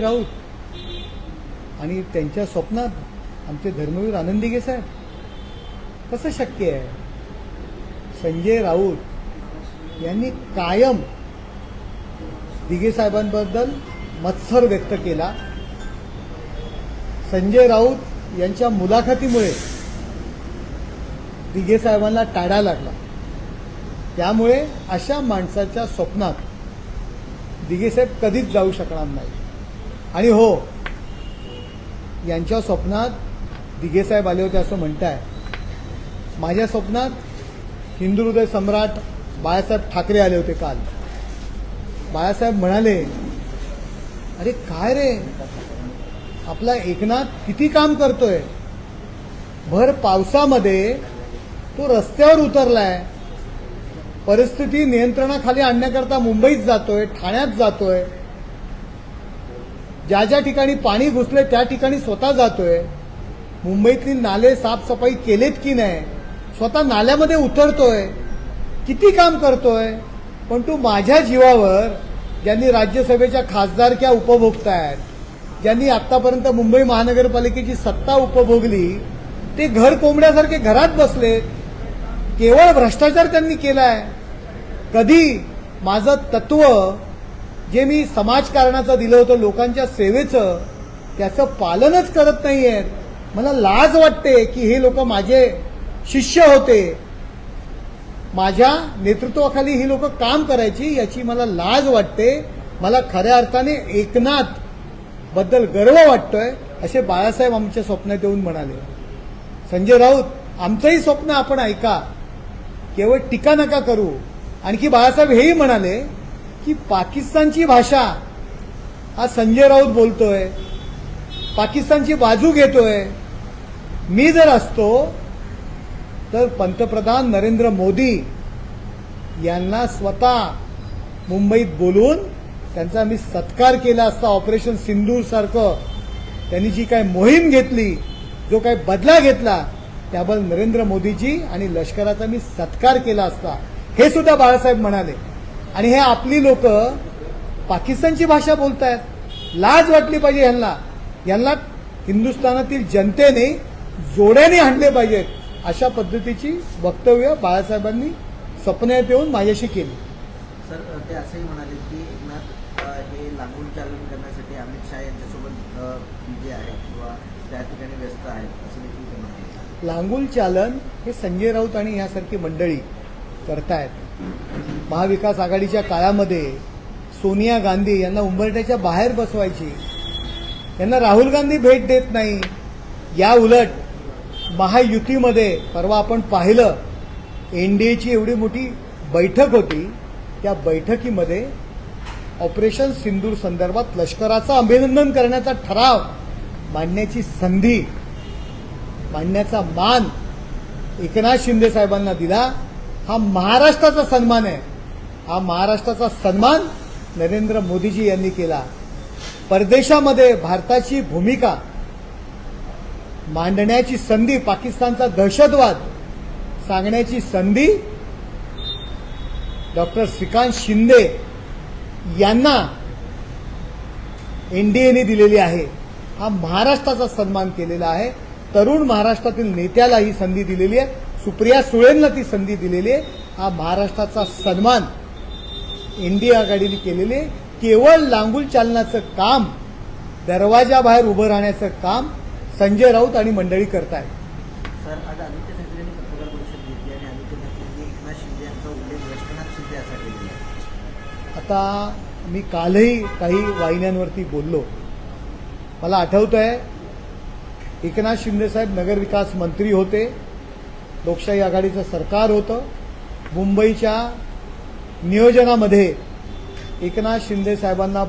राऊत. आणि त्यांच्या स्वप्नात आमचे धर्मवीर आनंदी साहेब. कसं शक्य आहे? संजय राऊत यांनी कायम दिघे साहेबांबद्दल मत्सर व्यक्त केला. संजय राऊत यांच्या मुलाखतीमुळे दिघे साहेबांना टाळा लागला. त्यामुळे अशा माणसाच्या स्वप्नात दिघे साहेब कधीच जाऊ शकणार नाही आणि हो यांच्या स्वप्नात दिघेसाहेब आले होते असं म्हणताय. माझ्या स्वप्नात हिंदू हृदय सम्राट बाळासाहेब ठाकरे आले होते काल. बाळासाहेब म्हणाले अरे काय रे? आपला एकनाथ किती काम करतोय? भर पावसामध्ये तो रस्त्यावर उतरलाय. परिस्थिती नियंत्रणाखाली आणण्याकरता मुंबईत जातोय ठाण्यात जातोय. ज्या ज्या ठिकाणी पाणी घुसले त्या ठिकाणी स्वतः जातोय. मुंबईतली नाले साफसफाई केलेत की नाही स्वतः नाल्यामध्ये उतरतोय किती काम करतोय पण तू माझ्या जीवावर ज्यांनी राज्यसभेच्या खासदारक्या उपभोगतायत ज्यांनी आतापर्यंत मुंबई महानगरपालिकेची सत्ता उपभोगली ते घर कोंबड्यासारखे घरात बसले. केवळ भ्रष्टाचार त्यांनी केलाय. कधी माझं तत्व जे मी समाजकारणाचं दिलं होतं लोकांच्या सेवेचं त्याचं पालनच करत नाही आहेत मला लाज वाटते की हे लोक माझे शिष्य होते. माझ्या नेतृत्वाखाली ही लोक काम करायची याची मला लाज वाटते. मला खऱ्या अर्थाने एकनाथबद्दल गर्व वाटतोय असे बाळासाहेब आमच्या स्वप्नात येऊन म्हणाले. संजय राऊत आमचंही स्वप्न आपण ऐका. केवळ टीका नका करू. आणखी बाळासाहेब हेही म्हणाले की पाकिस्तानची भाषा हा संजय राऊत बोलतोय पाकिस्तानची बाजू घेतोय. मी जर असतो तर पंतप्रधान नरेंद्र मोदी यांना स्वतः मुंबईत बोलून त्यांचा मी सत्कार केला असता ऑपरेशन सिंदूर सारखं. त्यांनी जी काय मोहीम घेतली जो काही बदला घेतला त्याबद्दल नरेंद्र मोदीजी आणि लष्कराचा मी सत्कार केला असता. हे सुद्धा बाळासाहेब म्हणाले. आणि हे आपली लोक पाकिस्तानची भाषा बोलतायत. लाज वाटली पाहिजे यांना यांना हिंदुस्थानातील जनतेने जोड्याने आणले पाहिजेत अशा पद्धतीची वक्तव्य बाळासाहेबांनी स्वप्नात येऊन माझ्याशी केली. सर ते असंही म्हणाले की एकनाथ हे लागून चालन करण्यासाठी अमित शहा यांच्यासोबत बिझी आहेत किंवा त्या ठिकाणी व्यस्त आहेत असं देखील ते म्हणाले. लांगुल चालन हे संजय राऊत आणि यासारखी मंडळी करतायत. महाविकास आघाडीच्या काळामध्ये सोनिया गांधी यांना उंबरट्याच्या बाहेर बसवायची. यांना राहुल गांधी भेट देत नाही. या उलट महायुतीमध्ये परवा आपण पाहिलं एनडीएची एवढी मोठी बैठक होती. त्या बैठकीमध्ये ऑपरेशन सिंदूर संदर्भात लष्कराचं अभिनंदन करण्याचा ठराव मांडण्याची संधी मांडण्याचा मान एकनाथ शिंदे साहेबांना दिला. हा महाराष्ट्राचा सन्मान आहे. हा महाराष्ट्राचा सन्मान नरेंद्र मोदीजी यांनी केला. परदेशामध्ये भारताची भूमिका मांडण्याची संधी पाकिस्तानचा दहशतवाद सांगण्याची संधी डॉक्टर श्रीकांत शिंदे यांना एनडीएने दिलेली आहे. हा महाराष्ट्राचा सन्मान केलेला आहे. तरुण महाराष्ट्रातील नेत्याला ही संधी दिलेली आहे. सुप्रिया सुळेंना ती संधी दिलेली आहे. हा महाराष्ट्राचा सन्मान एनडीए आघाडीने केलेले. केवळ लांगुल चालनाचं काम दरवाजाबाहेर उभं राहण्याचं काम संजय राऊत आणि मंडळी करतायत. सर आज आदित्य ठाकरेंनी पत्रकार परिषद घेतली आणि आदित्य ठाकरेंनी एकनाथ शिंदे यांचा उल्लेख शिंदे असा केलेला आहे. आता मी कालही काही वाहिन्यांवरती बोललो. मला आठवत आहे एकनाथ शिंदेसाहेब नगरविकास मंत्री होते. लोकशाही आघाडीचं सरकार होतं. मुंबईच्या नियोजनामध्ये एकनाथ शिंदे साहेबांना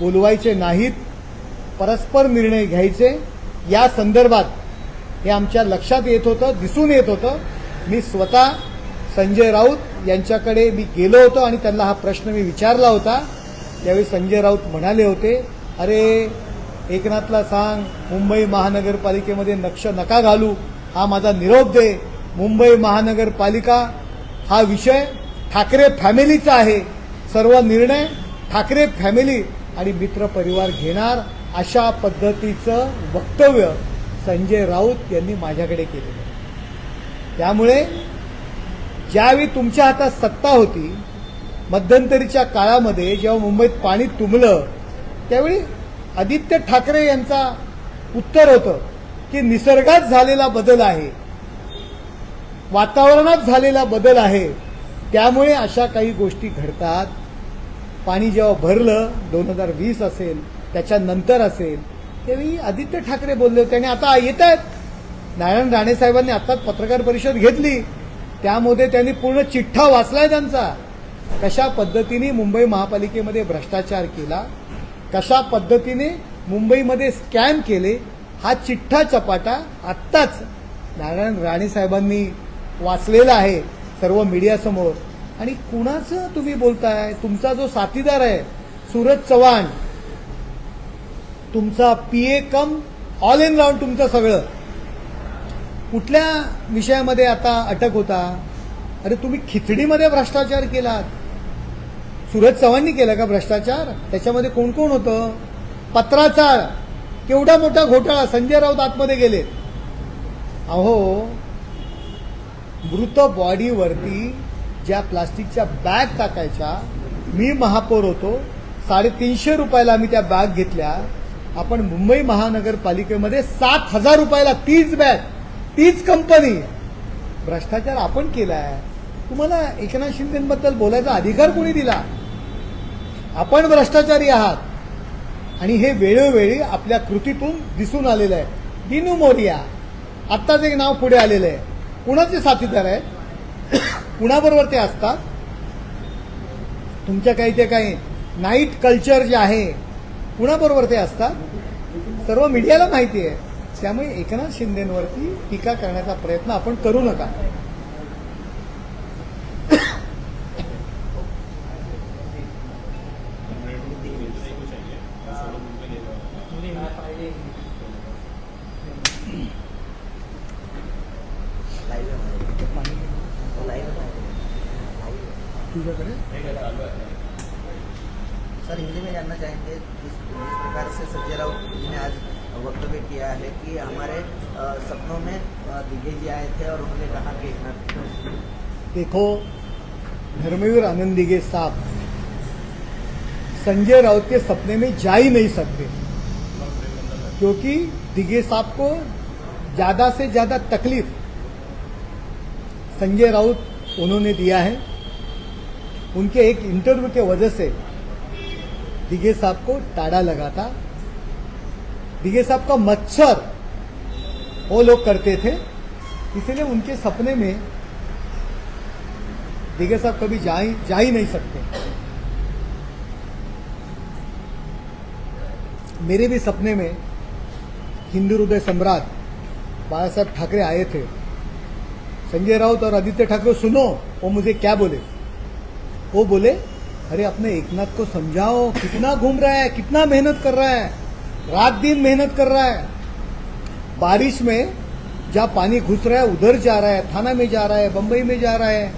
बोलवायचे नाहीत परस्पर निर्णय घ्यायचे. या संदर्भात हे आमच्या लक्षात येत होतं दिसून येत होतं. मी स्वतः संजय राऊत यांच्याकडे मी गेलो होतो आणि त्यांना हा प्रश्न मी विचारला होता. त्यावेळी संजय राऊत म्हणाले होते अरे एकनाथला सांग मुंबई महानगरपालिकेमध्ये नक्ष नका घालू. हा माझा निरोप दे. मुंबई महानगरपालिका हा विषय ठाकरे फॅमिलीचा आहे. सर्व निर्णय ठाकरे फॅमिली आणि मित्रपरिवार घेणार अशा पद्धतीचं वक्तव्य संजय राऊत यांनी माझ्याकडे केलेलं त्यामुळे ज्यावेळी तुमच्या हातात सत्ता होती मध्यंतरीच्या काळामध्ये जेव्हा मुंबईत पाणी तुंबलं त्यावेळी आदित्य ठाकरे यांचा उत्तर होतं. की निसर्गात झालेला बदल आहे. वातावरणात झालेला बदल आहे. त्यामुळे अशा काही गोष्टी घडतात. पाणी जेव्हा भरलं दोन हजार वीस असेल त्याच्यानंतर असेल त्यावेळी आदित्य ठाकरे बोलले होते. आणि आता येत आहेत नारायण राणे साहेबांनी आत्ताच पत्रकार परिषद घेतली. त्यामध्ये त्यांनी पूर्ण चिठ्ठा वाचलाय त्यांचा. कशा पद्धतीने मुंबई महापालिकेमध्ये भ्रष्टाचार केला? कशा पद्धतीने मुंबईमध्ये स्कॅम केले? हा चिठ्ठा चपाटा आत्ताच नारायण राणे साहेबांनी वाचलेला आहे सर्व मीडियासमोर आणि कुणाचं तुम्ही बोलताय? तुमचा जो साथीदार आहे सूरज चव्हाण तुमचा PA cum all in round तुमचं सगळं. कुठल्या विषयामध्ये आता अटक होता? अरे तुम्ही खिचडीमध्ये भ्रष्टाचार केलात. सूरज चव्हाणनी केला का भ्रष्टाचार? त्याच्यामध्ये कोण कोण होतं? पत्राचार. केवढा मोठा घोटाळा संजय राऊत आतमध्ये गेले. अहो मृत बॉडीवरती ज्या प्लास्टिकच्या बॅग टाकायच्या मी महापौर होतो साडेतीनशे रुपयाला आम्ही त्या बॅग घेतल्या. आपण मुंबई महानगरपालिकेमध्ये सात हजार रुपयाला तीच बॅग तीच कंपनी. भ्रष्टाचार आपण केलाय. तुम्हाला एकनाथ शिंदेबद्दल बोलायचा अधिकार कोणी दिला? आपण भ्रष्टाचारी आहात. आणि हे वेळोवेळी आपल्या कृतीतून दिसून आलेलं आहे. दिनू मोरिया आत्ताच एक नाव पुढे आलेलं आहे. कुणाचे साथीदार आहेत? कुणाबरोबर ते असतात? तुमच्या काही ते काही नाईट कल्चर जे आहे कुणाबरोबर ते असतात? सर्व मीडियाला माहिती आहे. त्यामुळे एकनाथ शिंदेवरती टीका करण्याचा प्रयत्न आपण करू नका. सर, हिंदी में जानना चाहेंगे जिस प्रकार से संजय राउत जी ने आज वक्तव्य किया है कि हमारे सपनों में दिग्गज जी आए थे और उन्होंने कहा कि नाथ देखो धर्मवीर आनंद दिगे साहब संजय राउत के सपने में जा ही नहीं सकते, क्योंकि दिगे साहब को ज़्यादा से ज़्यादा तकलीफ़ संजय राउत उन्होंने दिया है। उनके एक इंटरव्यू के वजह से दिगे साहब को टाड़ा लगा था। दिगे साहब का मच्छर वो लोग करते थे, इसलिए उनके सपने में दिगे साहब कभी जा ही जा ही नहीं सकते। मेरे भी सपने में हिंदू हृदय सम्राट बाला साहब ठाकरे आए थे। संजय राउत और आदित्य ठाकरे, सुनो, वो मुझे क्या बोले? वो बोले, अरे, अपने एकनाथ को समझाओ, कितना घूम रहा है, कितना मेहनत कर रहा है, रात दिन मेहनत कर रहा है। बारिश में जहाँ पानी घुस रहा है, उधर जा रहा है, थाना में जा रहा है, बंबई में जा रहा है,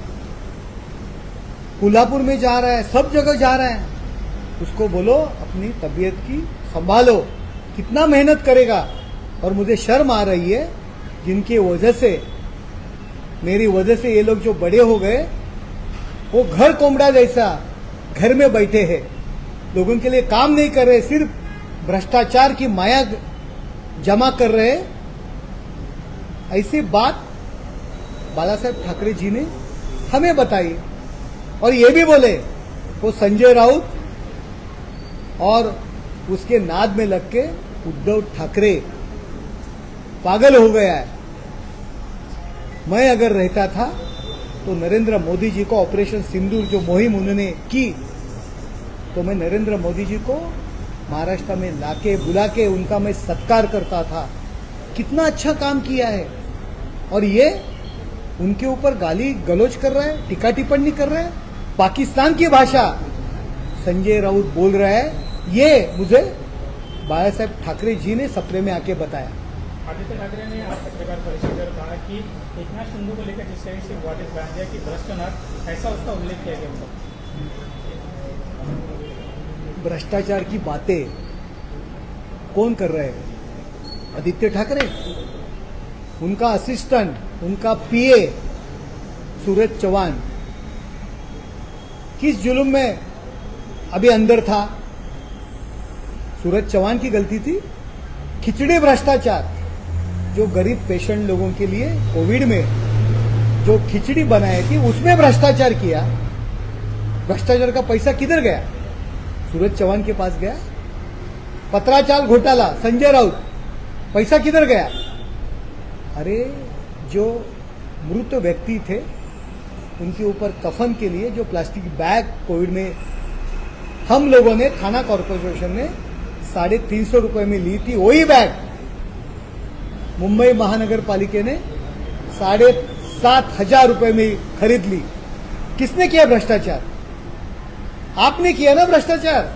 कोल्हापुर में जा रहा है, सब जगह जा रहा है। उसको बोलो, अपनी तबीयत की संभालो, कितना मेहनत करेगा, और मुझे शर्म आ रही है, जिनकी वजह से, मेरी वजह से ये लोग जो बड़े हो गए वो घर कोमड़ा जैसा घर में बैठे हैं। लोगों के लिए काम नहीं कर रहे, सिर्फ़ भ्रष्टाचार की माया जमा कर रहे ऐसी बात बाला साहेब ठाकरे जी ने हमें बताई। और ये भी बोले, वो संजय राउत और उसके नाद में लग के उद्धव ठाकरे पागल हो गया है। मैं अगर रहता था तो नरेंद्र मोदी जी को ऑपरेशन सिंदूर जो मुहिम उन्होंने की तो मैं नरेंद्र मोदी जी को महाराष्ट्र में लाके बुला के उनका मैं सत्कार करता था। कितना अच्छा काम किया है। और ये उनके ऊपर गाली गलोच कर रहा है टिका टिप्पणी कर रहा है, पाकिस्तान की भाषा। संजय राउत बोल रहा है, ये मुझे बाला साहेब ठाकरे जी ने सपने में आके बताया। आदित्य ठाकरे ने आज पत्रकार परिषद में कहा कि एकनाथ शिंदे को लेकर जिस तरह से इज़ बैंड है कि भ्रष्ट ऐसा उसका उल्लेख किया गया था। भ्रष्टाचार की बातें कौन कर रहे हैं? आदित्य ठाकरे? उनका असिस्टेंट, उनका पीए सूरज चौहान किस जुलुम में अभी अंदर था? सूरज चौहान की गलती थी? खिचड़ी भ्रष्टाचार। जो गरीब पेशेंट लोगों के लिए कोविड में जो खिचड़ी बनाई थी उसमें भ्रष्टाचार किया, भ्रष्टाचार का पैसा किधर गया? सूरज चौहान के पास गया। पत्राचाल घोटाला, संजय राउत, पैसा किधर गया? अरे, जो मृत व्यक्ति थे, उनके ऊपर कफन के लिए जो प्लास्टिक बैग कोविड में, हम लोगों ने, थाना कॉरपोरेशन ने साढ़े तीन सौ रुपये में ली थी, वही बैग। मुंबई महानगर पालिका ने साढ़े सात हज़ार रुपए में खरीद ली। किसने किया भ्रष्टाचार? आपने किया ना भ्रष्टाचार?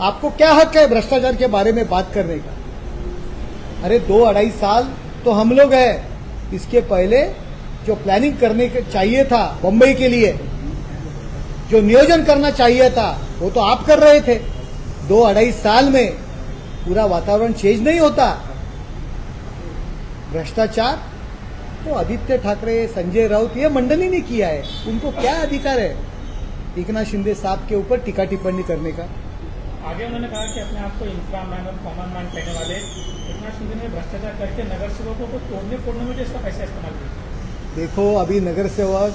आपको क्या हक है भ्रष्टाचार के बारे में बात करने का? अरे, दो अढ़ाई साल तो हम लोग है। इसके पहले जो प्लानिंग करने के चाहिए था बम्बई के लिए, जो नियोजन करना चाहिए था, वो तो आप कर रहे थे। दो अढ़ाई साल में पूरा वातावरण चेंज नहीं होता। भ्रष्टाचार? तो आदित्य ठाकरे संजय राउत ये मंडली ने किया है। उनको क्या अधिकार है? एकनाथ शिंदे साहब के ऊपर टीका टिप्पणी करने का। आगे उन्होंने कहा कि अपने आप को इंफ्रा मैन और कॉमन मैन कहने वाले एकनाथ शिंदे ने भ्रष्टाचार करके नगर सेवकों को तोड़ने फोड़ने में इसका पैसा इस्तेमाल किया। देखो अभी नगर सेवक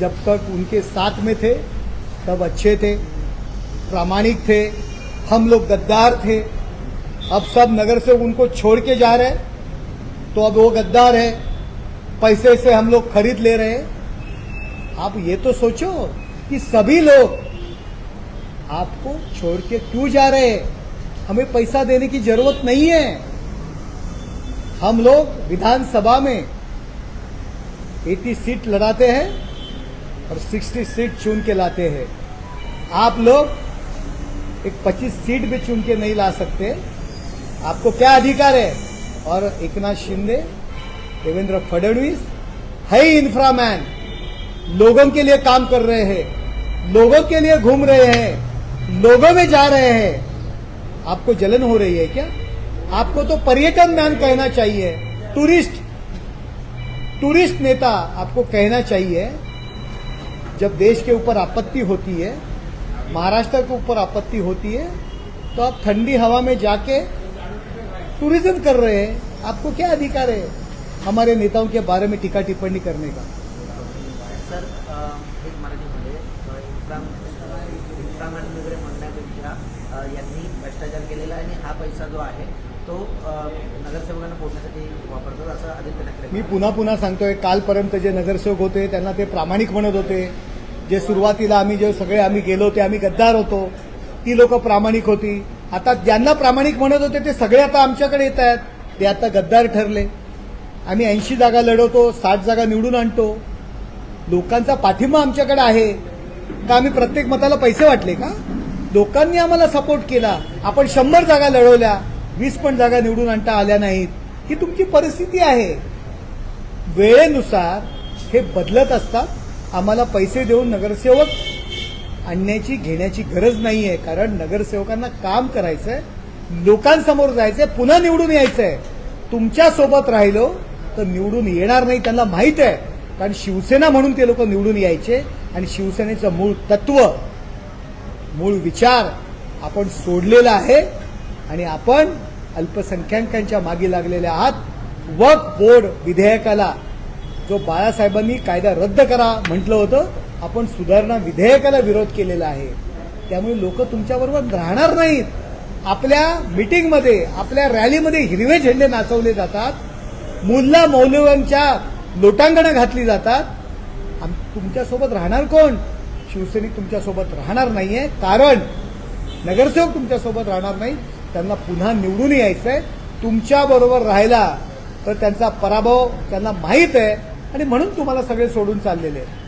जब तक उनके साथ में थे तब अच्छे थे प्रामाणिक थे हम लोग गद्दार थे। अब सब नगर सेवक उनको छोड़ के जा रहे हैं। तो अब वो गद्दार है, पैसे से हम लोग खरीद ले रहे हैं। आप ये तो सोचो कि सभी लोग आपको छोड़ के क्यों जा रहे हैं? हमें पैसा देने की ज़रूरत नहीं है। हम लोग विधानसभा में 80 सीट लड़ाते हैं और 60 सीट चुन के लाते हैं। आप लोग एक 25 सीट भी चुन के नहीं ला सकते। आपको क्या अधिकार है? और एकनाथ शिंदे, देवेंद्र फडणवीस, ही इंफ्रामैन लोगों के लिए काम कर रहे हैं, लोगों के लिए घूम रहे हैं, लोगों में जा रहे हैं। आपको जलन हो रही है क्या? आपको तो पर्यटन मैन कहना चाहिए। टूरिस्ट टूरिस्ट नेता आपको कहना चाहिए, जब देश के ऊपर आपत्ति होती है, महाराष्ट्र के ऊपर आपत्ति होती है तो आप ठंडी हवा में जाके टूरिज्म कर रहे हैं आपको क्या अधिकार है हमारे नेताओं के बारे में टीका टिप्पणी करने का? सर अ, एक मराठीमध्ये अ, इन्फ्रा इन्फ्रामॅन वगैरे म्हणण्यापेक्षा अ, यांनी भ्रष्टाचार केलेला आणि हा पैसा जो आहे तो नगरसेवकांना फोडण्यासाठी वापरतात असं आदित्य ठाकरे मी पुन्हा पुन्हा सांगतोय कालपर्यंत जे नगरसेवक होते त्यांना ते प्रामाणिक म्हणत होते. जे सुरुवातीला आम्ही जे सगळे आम्ही गेलो ते आम्ही गद्दार होतो. ती लोक प्रामाणिक होती. आता ज्यांना प्रामाणिक म्हणत होते ते सगळे आता आमच्याकडे येत आहेत. ते आता गद्दार ठरले. आम्ही ऐंशी जागा लढवतो साठ जागा निवडून आणतो. लोकांचा पाठिंबा आमच्याकडे आहे. का आम्ही प्रत्येक मताला पैसे वाटले का? लोकांनी आम्हाला सपोर्ट केला. आपण शंभर जागा लढवल्या वीस पण जागा निवडून आणता आल्या नाहीत. ही तुमची परिस्थिती आहे. वेळेनुसार हे बदलत असतात. आम्हाला पैसे देऊन नगरसेवक आणण्याची घेण्याची गरज नाही आहे कारण नगरसेवकांना काम करायचंय लोकांसमोर जायचंय पुन्हा निवडून यायचंय. तुमच्यासोबत राहिलो तर निवडून येणार नाही त्यांना माहीत आहे. कारण शिवसेना म्हणून ते लोक निवडून यायचे आणि शिवसेनेचं मूळ तत्व मूळ विचार आपण सोडलेला आहे आणि आपण अल्पसंख्याकांच्या मागे लागलेले आहात. वक बोर्ड विधेयकाला जो बाळासाहेबांनी कायदा रद्द करा म्हटलं होतं आपण सुधारणा विधेयकाला विरोध केलेला आहे. त्यामुळे लोक तुमच्याबरोबर राहणार नाहीत. आपल्या मिटिंगमध्ये आपल्या रॅलीमध्ये हिरवे झेंडे नाचवले जातात. मुल्ला मौल्यवांच्या लोटांगणं घातली जातात. आम- तुमच्यासोबत राहणार कोण? शिवसैनिक तुमच्यासोबत राहणार नाहीये. कारण नगरसेवक तुमच्यासोबत राहणार नाही त्यांना पुन्हा निवडून यायचंय. तुमच्याबरोबर राहिला तर त्यांचा पराभव त्यांना माहीत आहे. आणि म्हणून तुम्हाला सगळे सोडून चाललेले आहेत.